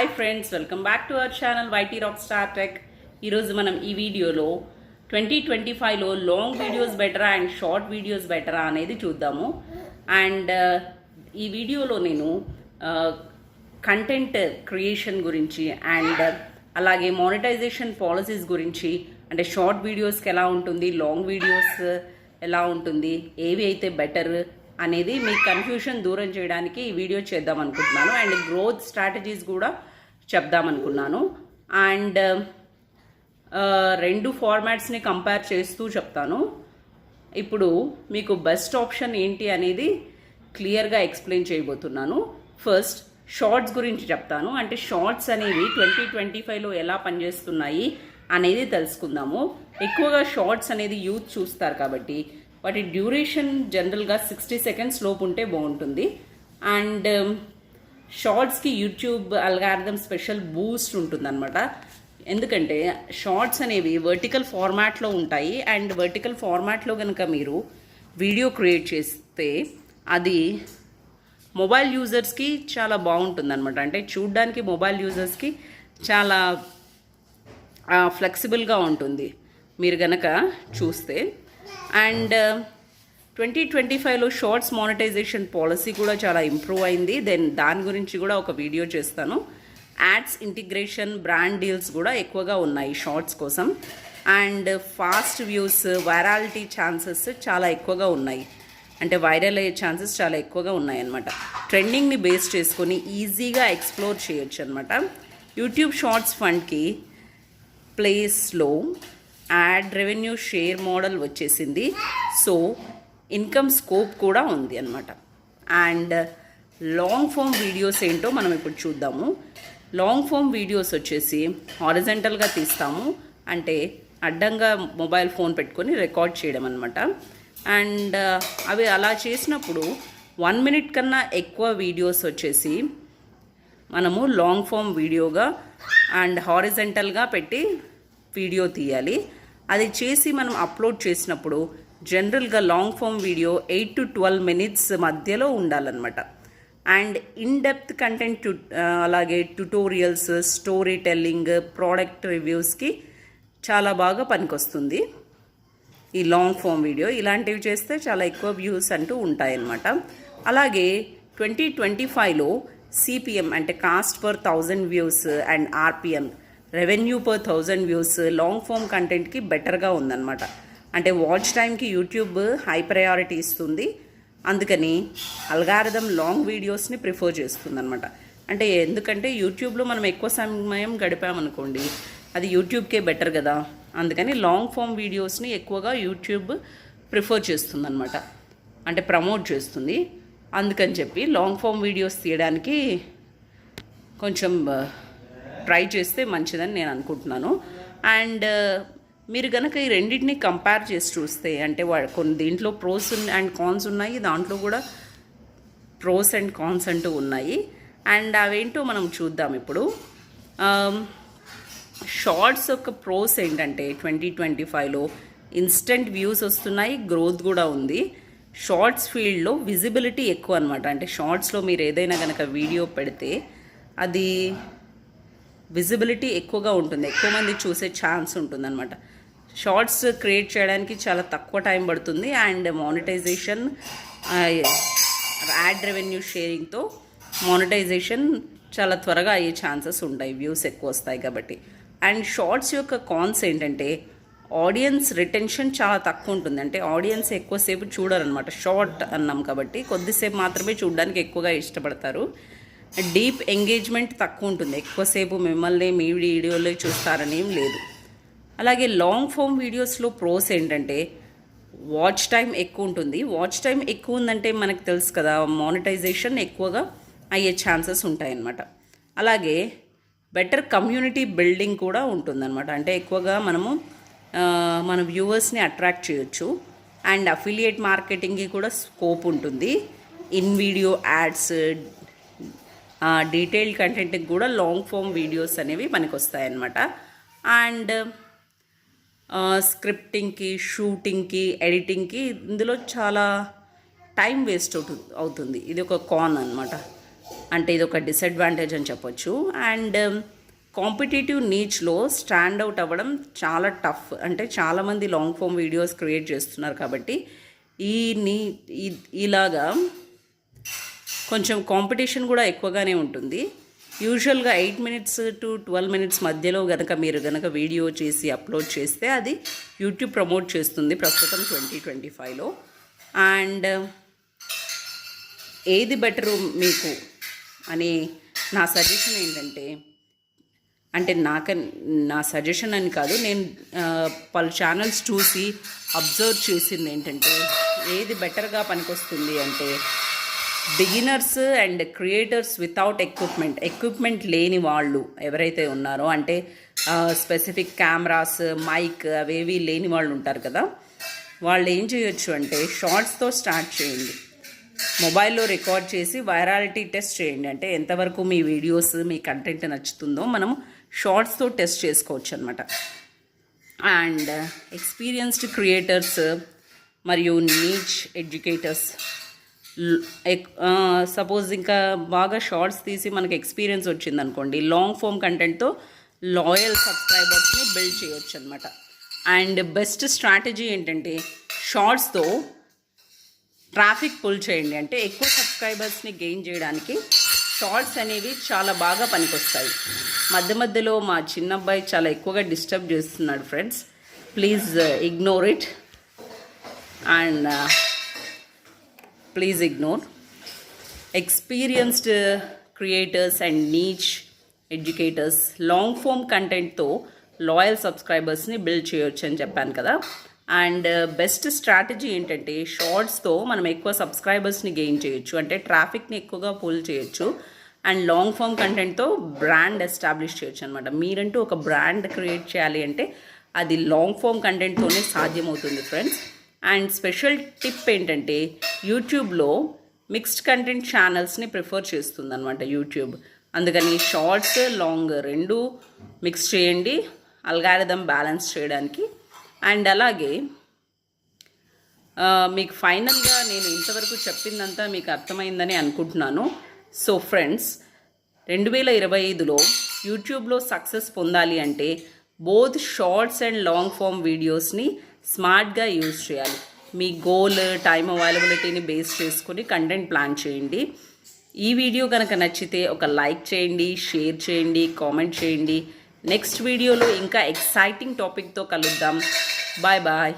Hi friends welcome back to our channel YT rock star tech ఈరోజు మనం ఈ వీడియోలో ట్వంటీ ట్వంటీ ఫైవ్లో లాంగ్ వీడియోస్ బెటరా అండ్ షార్ట్ వీడియోస్ బెటరా అనేది చూద్దాము. అండ్ uh, ఈ వీడియోలో నేను uh, కంటెంట్ క్రియేషన్ గురించి అండ్ uh, అలాగే మానిటైజేషన్ పాలసీస్ గురించి అంటే షార్ట్ వీడియోస్కి ఎలా ఉంటుంది లాంగ్ వీడియోస్ ఎలా ఉంటుంది ఏవి అయితే బెటర్ అనేది మీ కన్ఫ్యూషన్ దూరం చేయడానికి ఈ వీడియో చేద్దాం అనుకుంటున్నాను. అండ్ గ్రోత్ స్ట్రాటజీస్ కూడా చెప్దామనుకున్నాను అండ్ uh, రెండు ఫార్మాట్స్ని కంపేర్ చేస్తూ చెప్తాను. ఇప్పుడు మీకు బెస్ట్ ఆప్షన్ ఏంటి అనేది క్లియర్గా ఎక్స్ప్లెయిన్ చేయబోతున్నాను. ఫస్ట్ షార్ట్స్ గురించి చెప్తాను. అంటే షార్ట్స్ అనేవి ట్వంటీ ట్వంటీ ఫైవ్లో ఎలా పనిచేస్తున్నాయి అనేది తెలుసుకుందాము. ఎక్కువగా షార్ట్స్ అనేది యూత్ చూస్తారు కాబట్టి వాటి డ్యూరేషన్ జనరల్గా సిక్స్టీ సెకండ్స్ లోపు ఉంటే బాగుంటుంది. అండ్ um, షార్ట్స్కి యూట్యూబ్ అల్గార్థం స్పెషల్ బూస్ట్ ఉంటుందన్నమాట. ఎందుకంటే షార్ట్స్ అనేవి వర్టికల్ ఫార్మాట్లో ఉంటాయి. అండ్ వర్టికల్ ఫార్మాట్లో కనుక మీరు వీడియో క్రియేట్ చేస్తే అది మొబైల్ యూజర్స్కి చాలా బాగుంటుంది అనమాట అంటే చూడ్డానికి మొబైల్ యూజర్స్కి చాలా ఫ్లెక్సిబుల్గా ఉంటుంది. మీరు గనక చూస్తే అండ్ ట్వంటీ ట్వంటీ ఫైవ్లో షార్ట్స్ మానిటైజేషన్ పాలసీ కూడా చాలా ఇంప్రూవ్ అయింది. దెన్ దాని గురించి కూడా ఒక వీడియో చేస్తాను. యాడ్స్ ఇంటిగ్రేషన్ బ్రాండ్ డీల్స్ కూడా ఎక్కువగా ఉన్నాయి షార్ట్స్ కోసం. And fast views virality chances చాలా ఎక్కువగా ఉన్నాయి. అంటే వైరల్ అయ్యే ఛాన్సెస్ చాలా ఎక్కువగా ఉన్నాయన్నమాట. ట్రెండింగ్ని బేస్ చేసుకొని ఈజీగా ఎక్స్ప్లోర్ చేయొచ్చు అనమాట యూట్యూబ్ షార్ట్స్ ఫండ్కి ప్లేస్లో యాడ్ రెవెన్యూ షేర్ మోడల్ వచ్చేసింది. సో ఇన్కమ్ స్కోప్ కూడా ఉంది అనమాట అండ్ లాంగ్ ఫామ్ వీడియోస్ ఏంటో మనం ఇప్పుడు చూద్దాము. లాంగ్ ఫామ్ వీడియోస్ వచ్చేసి హారిజెంటల్గా తీస్తాము. అంటే అడ్డంగా మొబైల్ ఫోన్ పెట్టుకొని రికార్డ్ చేయడం అనమాట అండ్ uh, అవి అలా చేసినప్పుడు వన్ మినిట్ కన్నా ఎక్కువ వీడియోస్ వచ్చేసి మనము లాంగ్ ఫామ్ వీడియోగా అండ్ హారిజెంటల్గా పెట్టి వీడియో తీయాలి. అది చేసి మనం అప్లోడ్ చేసినప్పుడు జనరల్గా long form video eight to twelve minutes మధ్యలో ఉండాలన్నమాట. అండ్ ఇన్ డెప్త్ కంటెంట్ అలాగే ట్యుటోరియల్స్ స్టోరీ టెల్లింగ్ ప్రోడక్ట్ రివ్యూస్కి చాలా బాగా పనికొస్తుంది. ఈ లాంగ్ ఫామ్ వీడియో ఇలాంటివి చేస్తే చాలా ఎక్కువ వ్యూస్ అంటూ ఉంటాయన్నమాట. అలాగే ట్వంటీ ట్వంటీ ఫైవ్లో సిపిఎం అంటే cost per thousand views and RPM revenue per thousand views long form కంటెంట్కి బెటర్గా ఉందన్నమాట. అంటే వాచ్ టైంకి యూట్యూబ్ హై ప్రయారిటీ ఇస్తుంది. అందుకని అల్గారిథం లాంగ్ వీడియోస్ని ప్రిఫర్ చేస్తుందన్నమాట. అంటే ఎందుకంటే యూట్యూబ్లో మనం ఎక్కువ సమయం గడిపామనుకోండి అది యూట్యూబ్కే బెటర్ కదా. అందుకని లాంగ్ ఫామ్ వీడియోస్ని ఎక్కువగా యూట్యూబ్ ప్రిఫర్ చేస్తుందన్నమాట. అంటే ప్రమోట్ చేస్తుంది. అందుకని చెప్పి లాంగ్ ఫామ్ వీడియోస్ తీయడానికి కొంచెం ట్రై చేస్తే మంచిదని నేను అనుకుంటున్నాను. అండ్ uh, మీరు కనుక ఈ రెండింటిని కంపేర్ చేసి చూస్తే అంటే కొన్ని దీంట్లో ప్రోస్ అండ్ కాన్స్ ఉన్నాయి దాంట్లో కూడా ప్రోస్ అండ్ కాన్స్ అంటూ ఉన్నాయి. అండ్ అవేంటో మనం చూద్దాం ఇప్పుడు. Um, షార్ట్స్ యొక్క ప్రోస్ ఏంటంటే ట్వంటీ ట్వంటీ ఫైవ్లో ఇన్స్టెంట్ వ్యూస్ వస్తున్నాయి గ్రోత్ కూడా ఉంది. షార్ట్స్ ఫీల్డ్లో విజిబిలిటీ ఎక్కువ అనమాట అంటే షార్ట్స్లో మీరు ఏదైనా కనుక వీడియో పెడితే అది విజిబిలిటీ ఎక్కువగా ఉంటుంది. ఎక్కువ మంది చూసే ఛాన్స్ ఉంటుందన్నమాట. షార్ట్స్ క్రియేట్ చేయడానికి చాలా తక్కువ టైం పడుతుంది అండ్ మానిటైజేషన్ యాడ్ రెవెన్యూ షేరింగ్తో మానిటైజేషన్ చాలా త్వరగా అయ్యే ఛాన్సెస్ ఉంటాయి. వ్యూస్ ఎక్కువ వస్తాయి కాబట్టి. అండ్ షార్ట్స్ యొక్క కాన్స్ ఏంటంటే ఆడియన్స్ రిటెన్షన్ చాలా తక్కువ ఉంటుంది. అంటే ఆడియన్స్ ఎక్కువసేపు చూడరనమాట షార్ట్ అన్నాం కాబట్టి కొద్దిసేపు మాత్రమే చూడడానికి ఎక్కువగా ఇష్టపడతారు. డీప్ ఎంగేజ్మెంట్ తక్కువ ఉంటుంది ఎక్కువసేపు మిమ్మల్ని మీ వీడియోలో చూస్తారని ఏం లేదు. అలాగే లాంగ్ ఫామ్ వీడియోస్లో ప్రోస్ ఏంటంటే వాచ్ టైం ఎక్కువ ఉంటుంది వాచ్ టైం ఎక్కువ ఉందంటే మనకు తెలుసు కదా మానిటైజేషన్ ఎక్కువగా అయ్యే ఛాన్సెస్ ఉంటాయన్నమాట. అలాగే బెటర్ కమ్యూనిటీ బిల్డింగ్ కూడా ఉంటుందన్నమాట. అంటే ఎక్కువగా మనము మన వ్యూవర్స్ని అట్రాక్ట్ చేయొచ్చు. అండ్ అఫిలియేట్ మార్కెటింగ్కి కూడా స్కోప్ ఉంటుంది. ఇన్ వీడియో యాడ్స్ డీటెయిల్డ్ కంటెంట్కి కూడా లాంగ్ ఫామ్ వీడియోస్ అనేవి మనకు వస్తాయన్నమాట అండ్ స్క్రిప్టింగ్కి షూటింగ్కి ఎడిటింగ్కి ఇందులో చాలా టైం వేస్ట్ అవుతుంది అవుతుంది. ఇది ఒక కాన్ అనమాట అంటే ఇది ఒక డిసడ్వాంటేజ్ అని చెప్పొచ్చు. అండ్ కాంపిటేటివ్ నీచ్లో స్టాండ్ అవుట్ అవ్వడం చాలా టఫ్. అంటే చాలామంది లాంగ్ ఫామ్ వీడియోస్ క్రియేట్ చేస్తున్నారు కాబట్టి ఈ నీ ఇలాగా కొంచెం కాంపిటీషన్ కూడా ఎక్కువగానే ఉంటుంది. యూజువల్గా eight minutes to twelve minutes మధ్యలో గనక మీరు గనక వీడియో చేసి అప్లోడ్ చేస్తే అది యూట్యూబ్ ప్రమోట్ చేస్తుంది ప్రస్తుతం ట్వంటీ ట్వంటీ ఫైవ్లో. అండ్ ఏది బెటరు మీకు అని నా సజెషన్ ఏంటంటే అంటే నాక నా సజెషన్ అని కాదు నేను పలు ఛానల్స్ చూసి అబ్జర్వ్ చేసింది ఏంటంటే ఏది బెటర్గా పనికొస్తుంది అంటే beginners and creators without equipment. Equipment లేని వాళ్ళు ఎవరైతే ఉన్నారో అంటే స్పెసిఫిక్ కెమెరాస్ మైక్ అవేవి లేని వాళ్ళు ఉంటారు కదా వాళ్ళు ఏం చేయొచ్చు అంటే షార్ట్స్తో స్టార్ట్ చేయండి. మొబైల్లో రికార్డ్ చేసి వైరాలిటీ టెస్ట్ చేయండి. అంటే ఎంతవరకు మీ వీడియోస్ మీ కంటెంట్ నచ్చుతుందో మనం షార్ట్స్తో టెస్ట్ చేసుకోవచ్చు అనమాట అండ్ ఎక్స్పీరియన్స్డ్ క్రియేటర్స్ మరియు నీచ్ ఎడ్యుకేటర్స్ సపోజ్ ఇంకా బాగా షార్ట్స్ తీసి మనకి ఎక్స్పీరియన్స్ వచ్చింది అనుకోండి లాంగ్ ఫామ్ కంటెంట్తో లాయల్ సబ్స్క్రైబర్స్ని బిల్డ్ చేయొచ్చు అనమాట అండ్ బెస్ట్ స్ట్రాటజీ ఏంటంటే షార్ట్స్తో ట్రాఫిక్ పుల్ చేయండి. అంటే ఎక్కువ సబ్స్క్రైబర్స్ని గెయిన్ చేయడానికి షార్ట్స్ అనేవి చాలా బాగా పనికొస్తాయి. మధ్య మధ్యలో మా చిన్న అబ్బాయి చాలా ఎక్కువగా డిస్టర్బ్ చేస్తున్నాడు friends please ignore it and please ignore experienced creators and niche educators long form కంటెంట్తో లాయల్ సబ్స్క్రైబర్స్ని బిల్డ్ చేయొచ్చు అని చెప్పాను కదా. అండ్ బెస్ట్ స్ట్రాటజీ ఏంటంటే షార్ట్స్తో మనం ఎక్కువ సబ్స్క్రైబర్స్ని గెయిన్ చేయొచ్చు. అంటే ట్రాఫిక్ని ఎక్కువగా పుల్ చేయొచ్చు. అండ్ లాంగ్ ఫామ్ కంటెంట్తో బ్రాండ్ ఎస్టాబ్లిష్ చేయొచ్చు అనమాట మీరంటూ ఒక బ్రాండ్ క్రియేట్ చేయాలి అంటే అది లాంగ్ ఫామ్ కంటెంట్తోనే సాధ్యమవుతుంది ఫ్రెండ్స్ అండ్ స్పెషల్ టిప్ ఏంటంటే యూట్యూబ్లో మిక్స్డ్ కంటెంట్ ఛానల్స్ని ప్రిఫర్ చేస్తుంది అనమాట యూట్యూబ్. అందుకని షార్ట్స్ లాంగ్ రెండు మిక్స్ చేయండి అల్గారిథం బ్యాలెన్స్ చేయడానికి. అండ్ అలాగే మీకు ఫైనల్గా నేను ఇంతవరకు చెప్పిందంతా మీకు అర్థమైందని అనుకుంటున్నాను. సో ఫ్రెండ్స్ రెండు వేల ఇరవై ఐదులో యూట్యూబ్లో సక్సెస్ పొందాలి అంటే both shorts and long form వీడియోస్ని స్మార్ట్గా యూజ్ చేయాలి. మీ గోల్ టైం అవైలబిలిటీని బేస్ చేసుకొని కంటెంట్ ప్లాన్ చేయండి. ఈ వీడియో కనుక నచ్చితే ఒక లైక్ చేయండి షేర్ చేయండి కామెంట్ చేయండి. నెక్స్ట్ వీడియోలో ఇంకా ఎక్సైటింగ్ టాపిక్తో కలుద్దాం. Bye bye.